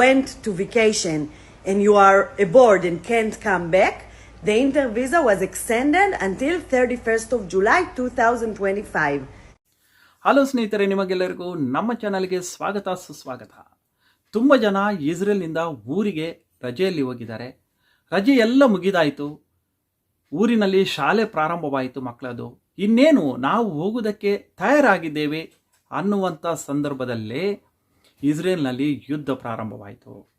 went to vacation and you are aboard and can't come back, the inter visa was extended until 31st of July 2025. Hello ಸ್ನೇಹಿತರೆ ನಿಮಗೆಲ್ಲರಿಗೂ ನಮ್ಮ ಚಾನಲ್ಗೆ ಸ್ವಾಗತ ಸುಸ್ವಾಗತ. ತುಂಬ ಜನ ಇಸ್ರೇಲ್ನಿಂದ ಊರಿಗೆ ರಜೆಯಲ್ಲಿ ಹೋಗಿದ್ದಾರೆ. ರಜೆ ಎಲ್ಲ ಮುಗಿದಾಯಿತು. ಊರಿನಲ್ಲಿ ಶಾಲೆ ಪ್ರಾರಂಭವಾಯಿತು ಮಕ್ಕಳದು. ಇನ್ನೇನು ನಾವು ಹೋಗುವುದಕ್ಕೆ ತಯಾರಾಗಿದ್ದೇವೆ ಅನ್ನುವಂಥ ಸಂದರ್ಭದಲ್ಲೇ ಇಸ್ರೇಲ್ನಲ್ಲಿ ಯುದ್ಧ ಪ್ರಾರಂಭವಾಯಿತು.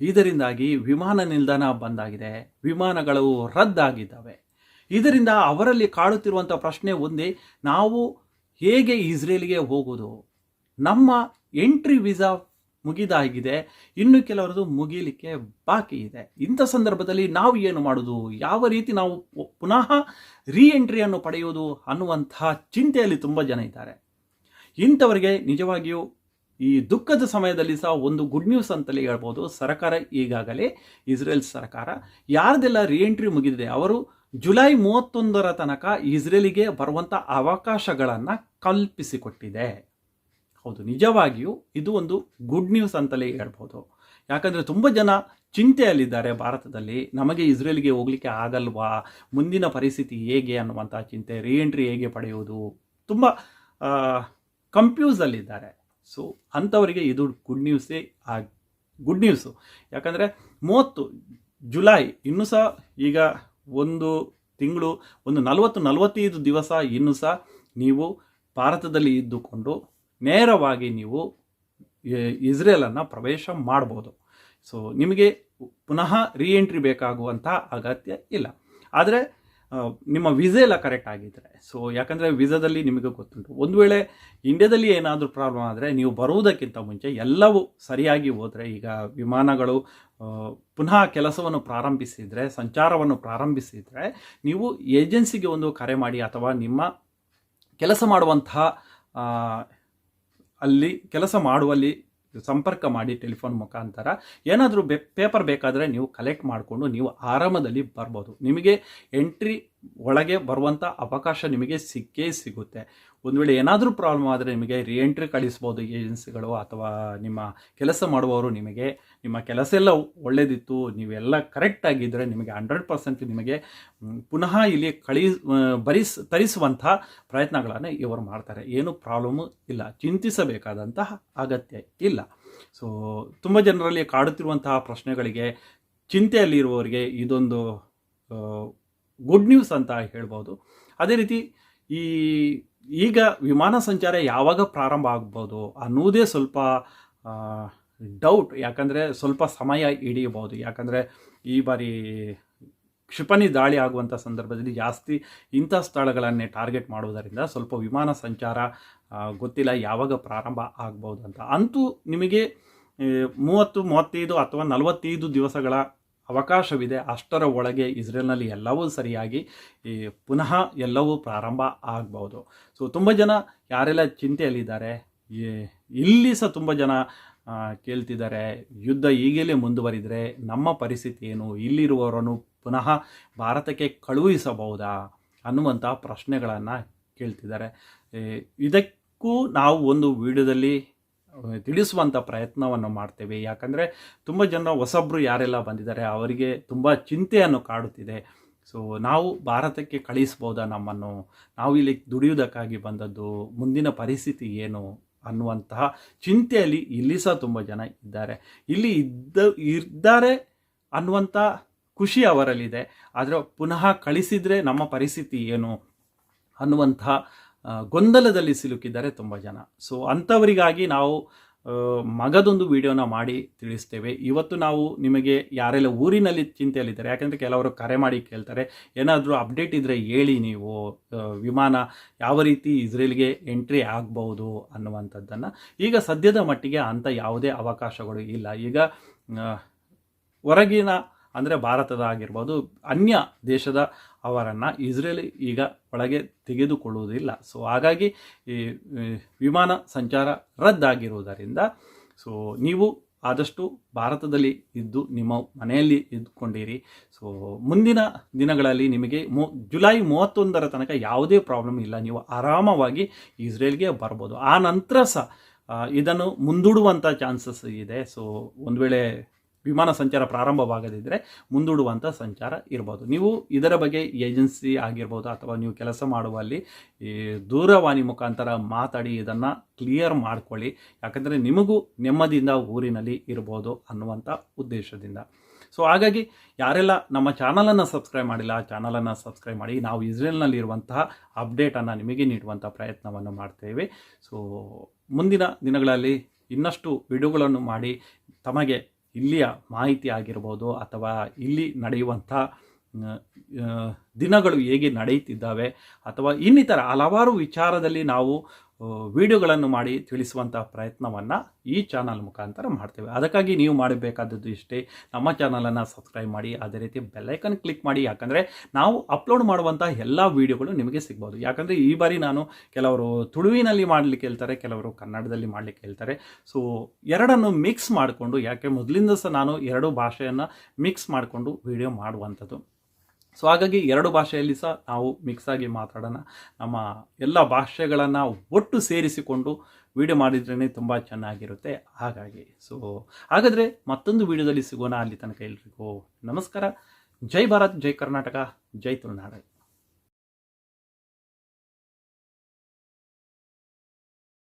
ಇದರಿಂದಾಗಿ ವಿಮಾನ ನಿಲ್ದಾಣ ಬಂದಾಗಿದೆ. ವಿಮಾನಗಳು ರದ್ದಾಗಿದ್ದಾವೆ. ಇದರಿಂದ ಅವರಲ್ಲಿ ಕಾಡುತ್ತಿರುವಂಥ ಪ್ರಶ್ನೆ ಒಂದೇ, ನಾವು ಹೇಗೆ ಇಸ್ರೇಲ್ಗೆ ಹೋಗೋದು ನಮ್ಮ ಎಂಟ್ರಿ ವೀಸಾ ಮುಗಿದಾಗಿದೆ. ಇನ್ನು ಕೆಲವರದು ಮುಗಿಲಿಕ್ಕೆ ಬಾಕಿ ಇದೆ. ಇಂಥ ಸಂದರ್ಭದಲ್ಲಿ ನಾವು ಏನು ಮಾಡೋದು ಯಾವ ರೀತಿ ನಾವು ಪುನಃ ರೀ ಎಂಟ್ರಿಯನ್ನು ಪಡೆಯುವುದು ಅನ್ನುವಂತಹ ಚಿಂತೆಯಲ್ಲಿ ತುಂಬ ಜನ ಇದ್ದಾರೆ. ಇಂಥವರಿಗೆ ನಿಜವಾಗಿಯೂ ಈ ದುಃಖದ ಸಮಯದಲ್ಲಿ ಸಹ ಒಂದು ಗುಡ್ ನ್ಯೂಸ್ ಅಂತಲೇ ಹೇಳ್ಬೋದು. ಸರ್ಕಾರ ಈಗಾಗಲೇ ಇಸ್ರೇಲ್ ಸರ್ಕಾರ ಯಾರ್ದೆಲ್ಲ ರಿಎಂಟ್ರಿ ಮುಗಿದಿದೆ, ಅವರು ಜುಲೈ ಮೂವತ್ತೊಂದರ ತನಕ ಇಸ್ರೇಲಿಗೆ ಬರುವಂಥ ಅವಕಾಶಗಳನ್ನು ಕಲ್ಪಿಸಿಕೊಟ್ಟಿದೆ. ಹೌದು, ನಿಜವಾಗಿಯೂ ಇದು ಒಂದು ಗುಡ್ ನ್ಯೂಸ್ ಅಂತಲೇ ಹೇಳ್ಬೋದು. ಯಾಕಂದರೆ ತುಂಬ ಜನ ಚಿಂತೆಯಲ್ಲಿದ್ದಾರೆ ಭಾರತದಲ್ಲಿ. ನಮಗೆ ಇಸ್ರೇಲ್ಗೆ ಹೋಗಲಿಕ್ಕೆ ಆಗಲ್ವಾ? ಮುಂದಿನ ಪರಿಸ್ಥಿತಿ ಹೇಗೆ ಅನ್ನುವಂಥ ಚಿಂತೆ ರಿಎಂಟ್ರಿ ಹೇಗೆ ಪಡೆಯುವುದು? ತುಂಬ ಕನ್ಫ್ಯೂಸಲ್ಲಿದ್ದಾರೆ ಸೊ ಅಂಥವರಿಗೆ ಇದು ಗುಡ್ ನ್ಯೂಸೇ ಆ ಗುಡ್ ನ್ಯೂಸು ಯಾಕಂದರೆ ಮೂವತ್ತು ಜುಲೈ, ಇನ್ನೂ ಸಹ ಈಗ ಒಂದು ತಿಂಗಳು, ಒಂದು ನಲವತ್ತು, ನಲವತ್ತೈದು ದಿವಸ ಇನ್ನೂ ಸಹ ನೀವು ಭಾರತದಲ್ಲಿ ಇದ್ದುಕೊಂಡು ನೇರವಾಗಿ ನೀವು ಇಸ್ರೇಲನ್ನು ಪ್ರವೇಶ ಮಾಡ್ಬೋದು. ಸೊ ನಿಮಗೆ ಪುನಃ ರೀ ಎಂಟ್ರಿ ಬೇಕಾಗುವಂಥ ಅಗತ್ಯ ಇಲ್ಲ. ಆದರೆ ನಿಮ್ಮ ವೀಸೆ ಎಲ್ಲ ಕರೆಕ್ಟ್ ಆಗಿದ್ದರೆ ಸೊ ಯಾಕಂದರೆ ವೀಸಾದಲ್ಲಿ ನಿಮಗೆ ಗೊತ್ತುಂಟು. ಒಂದು ವೇಳೆ ಇಂಡಿಯಾದಲ್ಲಿ ಏನಾದರೂ ಪ್ರಾಬ್ಲಮ್ ಆದರೆ ನೀವು ಬರುವುದಕ್ಕಿಂತ ಮುಂಚೆ ಎಲ್ಲವೂ ಸರಿಯಾಗಿ ಹೋದರೆ, ಈಗ ವಿಮಾನಗಳು ಪುನಃ ಕೆಲಸವನ್ನು ಪ್ರಾರಂಭಿಸಿದರೆ, ಸಂಚಾರವನ್ನು ಪ್ರಾರಂಭಿಸಿದರೆ, ನೀವು ಏಜೆನ್ಸಿಗೆ ಒಂದು ಕರೆ ಮಾಡಿ ಅಥವಾ ನಿಮ್ಮ ಕೆಲಸ ಮಾಡುವಂತಹ ಅಲ್ಲಿ ಕೆಲಸ ಮಾಡುವಲ್ಲಿ ಸಂಪರ್ಕ ಮಾಡಿ ಟೆಲಿಫೋನ್ ಮುಖಾಂತರ. ಏನಾದರೂ ಬೆ, ಪೇಪರ್ ಬೇಕಾದರೆ ನೀವು ಕಲೆಕ್ಟ್ ಮಾಡಿಕೊಂಡು ನೀವು ಆರಾಮದಲ್ಲಿ ಬರ್ಬೋದು. ನಿಮಗೆ ಎಂಟ್ರಿ ಒಳಗೆ ಬರುವಂಥ ಅವಕಾಶ ನಿಮಗೆ ಸಿಕ್ಕೇ ಸಿಗುತ್ತೆ. ಒಂದು ವೇಳೆ ಏನಾದರೂ ಪ್ರಾಬ್ಲಮ್ ಆದರೆ ನಿಮಗೆ ರಿಎಂಟ್ರಿ ಕಳಿಸ್ಬೋದು ಏಜೆನ್ಸಿಗಳು ಅಥವಾ ನಿಮ್ಮ ಕೆಲಸ ಮಾಡುವವರು ನಿಮಗೆ, ನಿಮ್ಮ ಕೆಲಸ ಎಲ್ಲ ಒಳ್ಳೆಯದಿತ್ತು ನೀವೆಲ್ಲ ಕರೆಕ್ಟಾಗಿದ್ದರೆ ನಿಮಗೆ ಹಂಡ್ರೆಡ್ ಪರ್ಸೆಂಟ್ ನಿಮಗೆ ಪುನಃ ಇಲ್ಲಿ ಕಳಿ ಬರಿಸ್, ತರಿಸುವಂಥ ಪ್ರಯತ್ನಗಳನ್ನು ಇವರು ಮಾಡ್ತಾರೆ. ಏನು ಪ್ರಾಬ್ಲಮು ಇಲ್ಲ. ಚಿಂತಿಸಬೇಕಾದಂತಹ ಅಗತ್ಯ ಇಲ್ಲ. ಸೊ ತುಂಬ ಜನರಲ್ಲಿ ಕಾಡುತ್ತಿರುವಂತಹ ಪ್ರಶ್ನೆಗಳಿಗೆ, ಚಿಂತೆಯಲ್ಲಿರುವವರಿಗೆ ಇದೊಂದು ಗುಡ್ ನ್ಯೂಸ್ ಅಂತ ಹೇಳ್ಬೋದು. ಅದೇ ರೀತಿ ಈ ಈಗ ವಿಮಾನ ಸಂಚಾರ ಯಾವಾಗ ಪ್ರಾರಂಭ ಆಗ್ಬೋದು ಅನ್ನೋದೇ ಸ್ವಲ್ಪ ಡೌಟ್ ಯಾಕಂದರೆ ಸ್ವಲ್ಪ ಸಮಯ ಹಿಡಿಯಬಹುದು. ಯಾಕಂದರೆ ಈ ಬಾರಿ ಕ್ಷಿಪಣಿ ದಾಳಿ ಆಗುವಂಥ ಸಂದರ್ಭದಲ್ಲಿ ಜಾಸ್ತಿ ಇಂಥ ಸ್ಥಳಗಳನ್ನೇ ಟಾರ್ಗೆಟ್ ಮಾಡುವುದರಿಂದ ಸ್ವಲ್ಪ ವಿಮಾನ ಸಂಚಾರ ಗೊತ್ತಿಲ್ಲ ಯಾವಾಗ ಪ್ರಾರಂಭ ಆಗ್ಬೋದು ಅಂತ. ಅಂತೂ ನಿಮಗೆ ಮೂವತ್ತು, ಮೂವತ್ತೈದು ಅಥವಾ ನಲವತ್ತೈದು ದಿವಸಗಳ ಅವಕಾಶವಿದೆ. ಅಷ್ಟರ ಒಳಗೆ ಇಸ್ರೇಲ್ನಲ್ಲಿ ಎಲ್ಲವೂ ಸರಿಯಾಗಿ, ಈ ಪುನಃ ಎಲ್ಲವೂ ಪ್ರಾರಂಭ ಆಗ್ಬೋದು ಸೊ ತುಂಬ ಜನ ಯಾರೆಲ್ಲ ಚಿಂತೆಯಲ್ಲಿದ್ದಾರೆ? ಇಲ್ಲಿ ಸಹ ತುಂಬ ಜನ ಕೇಳ್ತಿದ್ದಾರೆ. ಯುದ್ಧ ಈಗಲೇ ಮುಂದುವರಿದರೆ ನಮ್ಮ ಪರಿಸ್ಥಿತಿ ಏನು? ಇಲ್ಲಿರುವವರನ್ನು ಪುನಃ ಭಾರತಕ್ಕೆ ಕಳುಹಿಸಬಹುದಾ? ಅನ್ನುವಂಥ ಪ್ರಶ್ನೆಗಳನ್ನು ಕೇಳ್ತಿದ್ದಾರೆ. ಇದಕ್ಕೂ ನಾವು ಒಂದು ವಿಡಿಯೋದಲ್ಲಿ ತಿಳಿಸುವಂಥ ಪ್ರಯತ್ನವನ್ನು ಮಾಡ್ತೇವೆ. ಯಾಕಂದರೆ ತುಂಬ ಜನ ಹೊಸಬ್ರು ಯಾರೆಲ್ಲ ಬಂದಿದ್ದಾರೆ ಅವರಿಗೆ ತುಂಬ ಚಿಂತೆಯನ್ನು ಕಾಡುತ್ತಿದೆ. ಸೊ ನಾವು ಭಾರತಕ್ಕೆ ಕಳಿಸ್ಬೋದಾ ನಮ್ಮನ್ನು? ನಾವು ಇಲ್ಲಿ ದುಡಿಯುವುದಕ್ಕಾಗಿ ಬಂದದ್ದು ಮುಂದಿನ ಪರಿಸ್ಥಿತಿ ಏನು ಅನ್ನುವಂತಹ ಚಿಂತೆಯಲ್ಲಿ ಇಲ್ಲಿ ಸಹ ತುಂಬ ಜನ ಇದ್ದಾರೆ. ಇಲ್ಲಿ ಇದ್ದ, ಇದ್ದಾರೆ ಅನ್ನುವಂಥ ಖುಷಿ ಅವರಲ್ಲಿದೆ. ಆದರೆ ಪುನಃ ಕಳಿಸಿದರೆ ನಮ್ಮ ಪರಿಸ್ಥಿತಿ ಏನು ಅನ್ನುವಂತಹ ಗೊಂದಲದಲ್ಲಿ ಸಿಲುಕಿದ್ದಾರೆ ತುಂಬ ಜನ. ಸೊ ಅಂಥವರಿಗಾಗಿ ನಾವು ಮಗದೊಂದು ವಿಡಿಯೋನ ಮಾಡಿ ತಿಳಿಸ್ತೇವೆ. ಇವತ್ತು ನಾವು ನಿಮಗೆ ಯಾರೆಲ್ಲ ಊರಿನಲ್ಲಿ ಚಿಂತೆಯಲ್ಲಿದ್ದಾರೆ, ಯಾಕಂದರೆ ಕೆಲವರು ಕರೆ ಮಾಡಿ ಕೇಳ್ತಾರೆ. ಏನಾದರೂ ಅಪ್ಡೇಟ್ ಇದ್ದರೆ ಹೇಳಿ ನೀವು ವಿಮಾನ ಯಾವ ರೀತಿ ಇಸ್ರೇಲ್ಗೆ ಎಂಟ್ರಿ ಆಗ್ಬೋದು ಅನ್ನುವಂಥದ್ದನ್ನು. ಈಗ ಸದ್ಯದ ಮಟ್ಟಿಗೆ ಅಂಥ ಯಾವುದೇ ಅವಕಾಶಗಳು ಇಲ್ಲ. ಈಗ ಹೊರಗಿನ, ಅಂದರೆ ಭಾರತದ ಆಗಿರ್ಬೋದು, ಅನ್ಯ ದೇಶದ ಅವರನ್ನು ಇಸ್ರೇಲ್ ಈಗ ಒಳಗೆ ತೆಗೆದುಕೊಳ್ಳುವುದಿಲ್ಲ. ಸೊ ಹಾಗಾಗಿ ಈ ವಿಮಾನ ಸಂಚಾರ ರದ್ದಾಗಿರುವುದರಿಂದ ಸೊ ನೀವು ಆದಷ್ಟು ಭಾರತದಲ್ಲಿ ಇದ್ದು ನಿಮ್ಮ ಮನೆಯಲ್ಲಿ ಇದ್ದುಕೊಂಡಿರಿ ಸೊ ಮುಂದಿನ ದಿನಗಳಲ್ಲಿ ನಿಮಗೆ ಮೂ, ಜುಲೈ ಮೂವತ್ತೊಂದರ ತನಕ ಯಾವುದೇ ಪ್ರಾಬ್ಲಮ್ ಇಲ್ಲ. ನೀವು ಆರಾಮವಾಗಿ ಇಸ್ರೇಲ್ಗೆ ಬರ್ಬೋದು. ಆ ನಂತರ ಸಹ ಇದನ್ನು ಮುಂದೂಡುವಂಥ ಚಾನ್ಸಸ್ ಇದೆ. ಸೊ ಒಂದು ವೇಳೆ ವಿಮಾನ ಸಂಚಾರ ಪ್ರಾರಂಭವಾಗದಿದ್ದರೆ ಮುಂದೂಡುವಂಥ ಸಂಚಾರ ಇರ್ಬೋದು. ನೀವು ಇದರ ಬಗ್ಗೆ ಏಜೆನ್ಸಿ ಆಗಿರ್ಬೋದು ಅಥವಾ ನೀವು ಕೆಲಸ ಮಾಡುವಲ್ಲಿ ಈ ದೂರವಾಣಿ ಮುಖಾಂತರ ಮಾತಾಡಿ ಇದನ್ನು ಕ್ಲಿಯರ್ ಮಾಡ್ಕೊಳ್ಳಿ. ಯಾಕಂದರೆ ನಿಮಗೂ ನೆಮ್ಮದಿಯಿಂದ ಊರಿನಲ್ಲಿ ಇರ್ಬೋದು ಅನ್ನುವಂಥ ಉದ್ದೇಶದಿಂದ. ಸೊ ಹಾಗಾಗಿ ಯಾರೆಲ್ಲ ನಮ್ಮ ಚಾನಲನ್ನು ಸಬ್ಸ್ಕ್ರೈಬ್ ಮಾಡಿಲ್ಲ ಆ ಚಾನಲನ್ನು ಸಬ್ಸ್ಕ್ರೈಬ್ ಮಾಡಿ, ನಾವು ಇಸ್ರೇಲ್ನಲ್ಲಿರುವಂತಹ ಅಪ್ಡೇಟನ್ನು ನಿಮಗೆ ನೀಡುವಂಥ ಪ್ರಯತ್ನವನ್ನು ಮಾಡ್ತೇವೆ. ಸೊ ಮುಂದಿನ ದಿನಗಳಲ್ಲಿ ಇನ್ನಷ್ಟು ವಿಡಿಯೋಗಳನ್ನು ಮಾಡಿ ತಮಗೆ ಇಲ್ಲಿಯ ಮಾಹಿತಿ ಆಗಿರ್ಬೋದು ಅಥವಾ ಇಲ್ಲಿ ನಡೆಯುವಂಥ ದಿನಗಳು ಹೇಗೆ ನಡೆಯುತ್ತಿದ್ದಾವೆ ಅಥವಾ ಇನ್ನಿತರ ಹಲವಾರು ವಿಚಾರದಲ್ಲಿ ನಾವು ವಿಡಿಯೋಗಳನ್ನು ಮಾಡಿ ತಿಳಿಸುವಂಥ ಪ್ರಯತ್ನವನ್ನು ಈ ಚಾನಲ್ ಮುಖಾಂತರ ಮಾಡ್ತೇವೆ. ಅದಕ್ಕಾಗಿ ನೀವು ಮಾಡಬೇಕಾದದ್ದು ಇಷ್ಟೇ, ನಮ್ಮ ಚಾನಲನ್ನು ಸಬ್ಸ್ಕ್ರೈಬ್ ಮಾಡಿ, ಅದೇ ರೀತಿ ಬೆಲ್ಲೈಕನ್ ಕ್ಲಿಕ್ ಮಾಡಿ. ಯಾಕಂದರೆ ನಾವು ಅಪ್ಲೋಡ್ ಮಾಡುವಂಥ ಎಲ್ಲ ವಿಡಿಯೋಗಳು ನಿಮಗೆ ಸಿಗ್ಬೋದು. ಯಾಕಂದರೆ ಈ ಬಾರಿ ನಾನು ಕೆಲವರು ತುಳುವಿನಲ್ಲಿ ಮಾಡಲಿಕ್ಕೆ ಹೇಳ್ತಾರೆ, ಕೆಲವರು ಕನ್ನಡದಲ್ಲಿ ಮಾಡಲಿಕ್ಕೆ ಹೇಳ್ತಾರೆ. ಸೊ ಎರಡನ್ನು ಮಿಕ್ಸ್ ಮಾಡಿಕೊಂಡು, ಯಾಕೆ ಮೊದಲಿಂದ ಸಹ ನಾನು ಎರಡು ಭಾಷೆಯನ್ನು ಮಿಕ್ಸ್ ಮಾಡಿಕೊಂಡು ವಿಡಿಯೋ ಮಾಡುವಂಥದ್ದು. ಸೊ ಹಾಗಾಗಿ ಎರಡು ಭಾಷೆಯಲ್ಲಿ ಸಹ ನಾವು ಮಿಕ್ಸ್ ಆಗಿ ಮಾತಾಡೋಣ. ನಮ್ಮ ಎಲ್ಲ ಭಾಷೆಗಳನ್ನು ಒಟ್ಟು ಸೇರಿಸಿಕೊಂಡು ವಿಡಿಯೋ ಮಾಡಿದ್ರೇ ತುಂಬ ಚೆನ್ನಾಗಿರುತ್ತೆ. ಹಾಗಾಗಿ ಸೊ ಹಾಗಾದರೆ ಮತ್ತೊಂದು ವಿಡಿಯೋದಲ್ಲಿ ಸಿಗೋಣ ಅಲ್ಲಿ ತನಕ ಎಲ್ರಿಗೂ. ನಮಸ್ಕಾರ. ಜೈ ಭಾರತ್, ಜೈ ಕರ್ನಾಟಕ, ಜೈ ತುಳುನಾಡು